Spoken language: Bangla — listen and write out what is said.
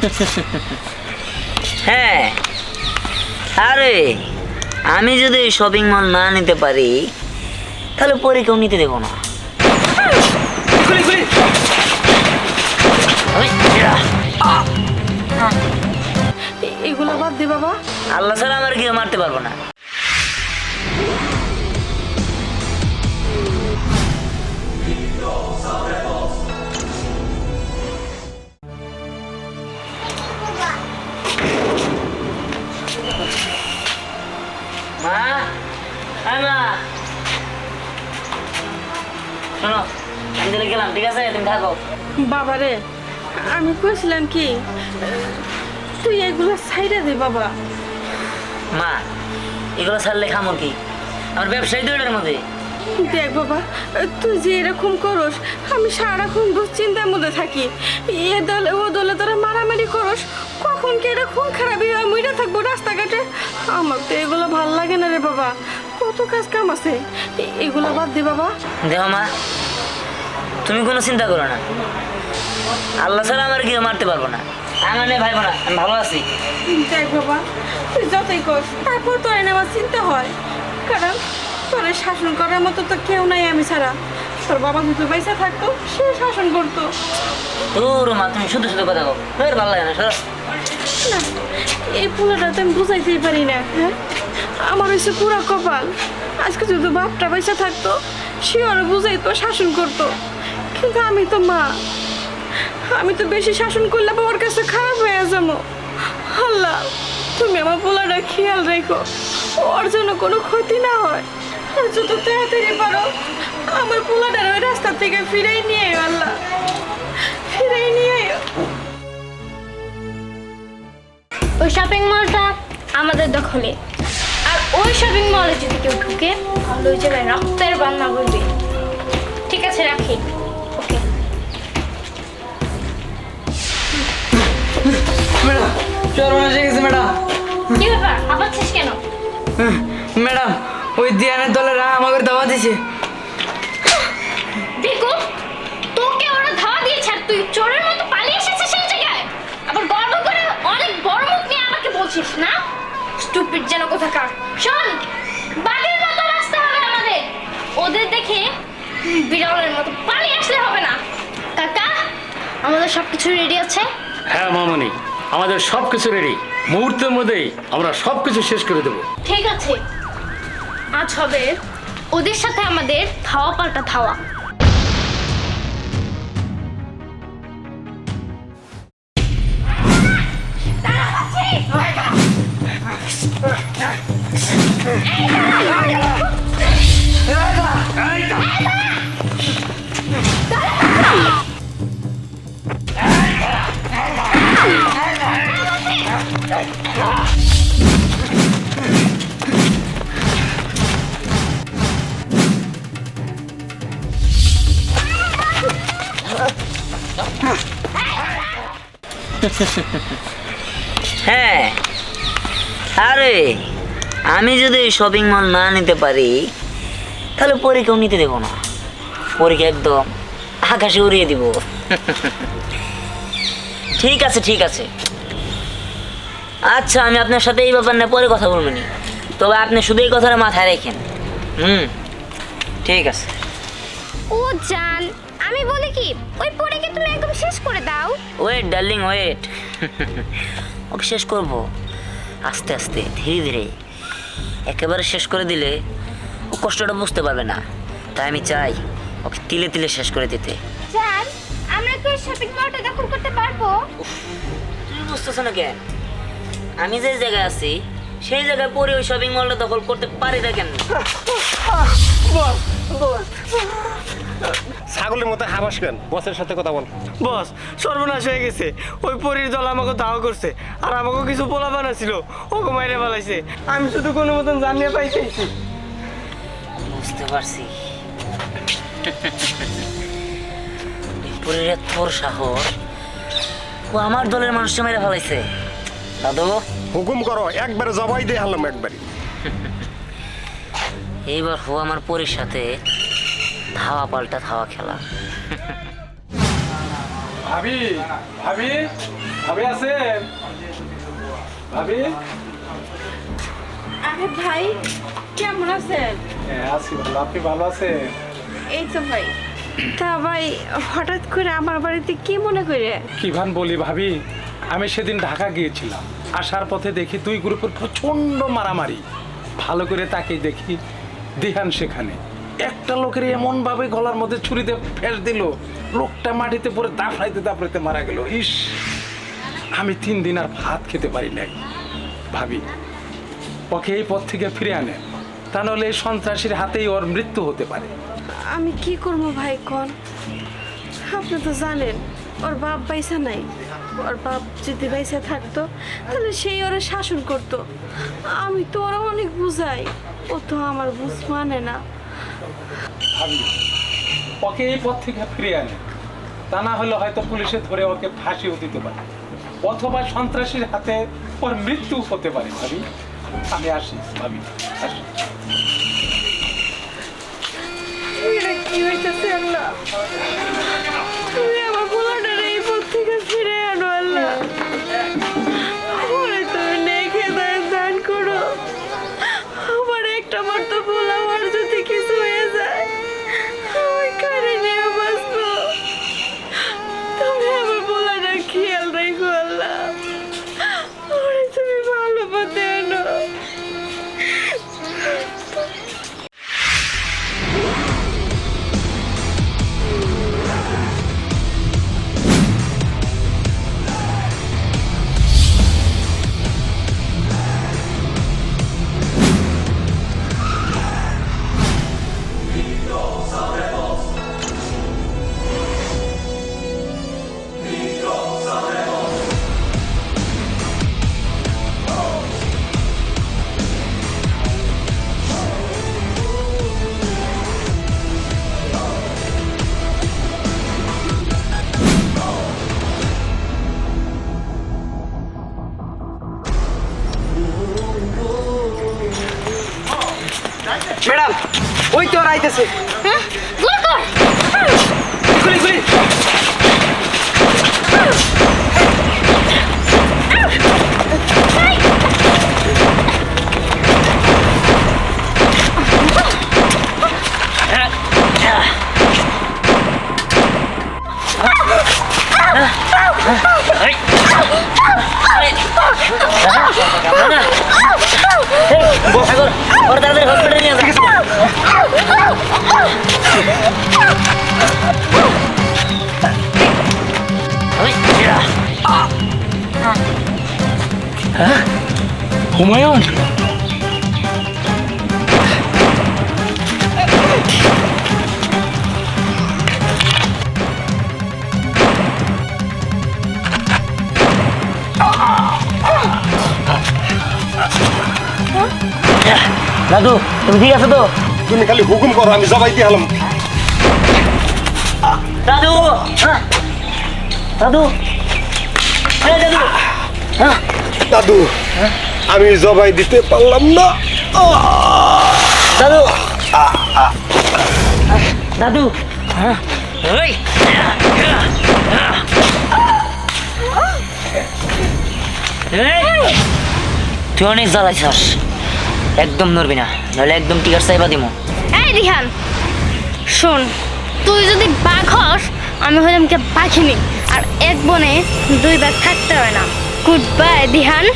হ্যাঁ। আরে আমি যদি শপিং মল না নিতে পারি তাহলে পরে কেউ নিতে দেবো না। এগুলো বাদ দে বাবা। আল্লাহ ছাড়া আমার কেউ মারতে পারব না। মা হ্যাঁ মা। শোনো আমি তাহলে গেলাম ঠিক আছে? তুমি থাকো। বাবা রে আমি কইছিলাম কি তুই এগুলো সাইডে দে বাবা। মা এগুলো ছাড়লে খামো কি? আমার ব্যবসায়ী তো এটার মধ্যে। দেখ বাবা তুই যে এরকম করস আমি সারাক্ষণ দুশ্চিন্তার মধ্যে থাকি। এ দলে ও দলে তোরা মারামারি করস কখন কে খুন খারাপই হয় মইরা থাকব রাস্তাঘাটে? আমার তো এগুলো ভালো লাগে না রে বাবা কত কাজ কাম আছে। এগুলো বাদ দে বাবা। দেখো মা তুমি কোনো চিন্তা করো না। আল্লাহ ছাড়া আমার কেউ মারতে পারব না। আমার নেই ভাই বোনা আমি ভালো আছি। দেখ বাবা তুই যতই কর তারপর তোর এনে আমার চিন্তা হয়। কারণ তোরে শাসন করার মতো তো কেউ নাই আমি ছাড়া। তোর বাবা যদি পয়সা থাকতো সে শাসন করতো। তোর মা তুমি শুধু শুধু কথা কো ফের ভালো লাগে না সরো। না এই ফুলটা তো আমি বুঝাইতেই পারি না হ্যাঁ? আমার হয়েছে পুরা কপাল। আজকে যদি বাপটা পয়সা থাকতো সে আরও বুঝাইতো শাসন করতো। কিন্তু আমি তো মা। আমি তো বেশি শাসন করলে বাবার কাছে খারাপ হয়ে যাব। আল্লাহ তুমি আমার পোলাটা খেয়াল রেখো। ওর জন্য কোনো ক্ষতি না হয়। যত তাড়াতাড়ি পারো। আমার পোলাটার ওই রাস্তা থেকে ফিরেই নিয়ে আল্লাহ। ফিরেই নিয়ে ওই শপিং মলটা আমাদের দখলে। আর ওই শপিং মলে যদি কেউ ঢুকে তাহলে ওই জায়গায় রক্তের বান্না বলবে ঠিক আছে রাখি। ওকে। ম্যাডাম সর্বনাশ হয়ে গেছে ম্যাডাম। কি ব্যাপার? হাঁপাচ্ছিস কেন? ম্যাডাম ওই দিয়ানের দলেরা আমাকে দাওয়া দিছে। বিকু তোকে ওরা ধাওয়া দিয়েছে আর তুই চোরের মতো পালিয়ে এসেছিস সেই জায়গায়? আবার গর্ব করে অনেক বড় মুখ নিয়ে আমাকে বলছিস না? স্টুপিড যেন কোথাকার। শোন বাঘের মতো রাস্তা হবে আমাদের। ওদের দেখে বিড়ালের মতো পালিয়ে আসলে হবে না। কাকা আমাদের সব কিছু রেডি আছে? হ্যাঁ মামনি আমাদের সব কিছু রেডি মুহূর্তের মধ্যেই আমরা সব কিছু শেষ করে দেবো। ঠিক আছে। আজ হবে ওদের সাথে আমাদের ধাওয়া পাল্টা ধাওয়া হ্যাঁ। আরে, আমি যদি শপিং মল না নিতে পারি, তাহলে পরে কেউ নিতে দেবো না। পরীকে একদম আকাশে উড়িয়ে দিব। ঠিক আছে ঠিক আছে। আচ্ছা আমি আপনার সাথে এই ব্যাপার নিয়ে পরে কথা বলব নি। তবে আপনি শুধু এই কথাটা মাথায় রেখেন। হুম, ঠিক আছে। ও জান আমি বলি কি ওই পরীকে তুমি একদম শেষ করে দাও। ওয়েট ডার্লিং ওয়েট ওকে শেষ করব। আস্তে আস্তে ধীরে ধীরে। একেবারে শেষ করে দিলে ও কষ্টটা বুঝতে পারবে না। তাই আমি চাই ওকে তিলে তিলে শেষ করে দিতে। জান আমরা কি শপিং মলটা দখল করতে পারব? তুমি বুঝতেছো না কেন? আমি যে জায়গায় আছি সেই জায়গায় পরে ওই শপিং মলটা দখল করতে পারি না কেন? ছাগলের মতো হাবাস কেন? বসের সাথে কথা বল। বস সর্বনাশ হয়ে গেছে। ওই পরীর দল আমাকে দাওয়া করছে। আর আমাকে কিছু পোলা বানাছিল ওকে মাইরে ফেলাইছে। আমি শুধু কোনো মতন জানিয়ে পাইতেছি। বুঝতে পারছি। পরের তোর সাহস। ও আমার দলের মানুষকে মেরে ফেলাইছে। দাদু। হুকুম করো একবারে জবাই দিয়ে হারলাম একবারে। এইবার হো আমার পরির সাথে। ধাওয়া পাল্টা ধাওয়া খেলা। ভাবি ভাবি ভাবি আছেন? ভাবি? আরে ভাই কেমন আছেন? হ্যাঁ আছি ভালো। আপনি ভালো আছেন? এই তো ভাই। তা ভাই হঠাৎ করে আমার বাড়িতে কি মনে করে? কি ভান বলি ভাবি আমি সেদিন ঢাকা গিয়েছিলাম। আসার পথে দেখি দুই গ্রুপের প্রচণ্ড মারামারি। ভালো করে তাকে দেখি দিহান সেখানে। একটা লোকের এমন ভাবে গলার মধ্যে ছুরিতে ফেস দিল, লোকটা মাটিতে পড়ে দাফড়াইতে দাফড়াইতে মারা গেল। ইস, আমি তিন দিন আর ভাত খেতে পারি নাই, ভাবি। ওকে এই পথ থেকে ফিরে আনে, তা নাহলে এই সন্ত্রাসীর হাতেই ওর মৃত্যু হতে পারে। আমি কি করব ভাই কন? আপনি তো জানেন, ওর বাপ পয়সা নাই। ওর বাপ যদি পয়সা থাকতো, তাহলে সেই ওরা শাসন করতো। আমি তো ওরা অনেক বুঝাই, ও তো আমার বুঝ মানে না। ভাবি ওকে এই পথ থেকে ফিরে আনে। তা না হলে হয়তো পুলিশে ধরে ওকে ফাঁসিও দিতে পারে। অথবা সন্ত্রাসীর হাতে ওর মৃত্যু হতে পারে, ভাবি। আমি আসি, ভাবি, আসি। কি হইতেছে ম্যাডাম ওই তো ওরা আইতেছে হ্যাঁ গোল কর গুলি গুলি সাগর ওর তাড়াতাড়ি হসপিটালে নিয়ে যা ওই, যা। হুমায়ুন দাদু তুমি ঠিক আছো তো? তুমি খালি হুকুম করো আমি জবাই দিয়ে হলাম। দাদু হ্যাঁ? দাদু। এই দাদু। দাদু আমি জবাই দিতে পারলাম না। দাদু। দাদু। হ্যাঁ? ওই এই! তুই অনেক জ্বালাইছাস। একদম নড়বি না নাহলে একদম টিকার সাইবা দিমু এই দিহান শোন তুই যদি বাঘ হস আমি হলাম কে বাঘিনি আর এক বনে দুই বাঘ থাকতে হয় না গুড বাই দিহান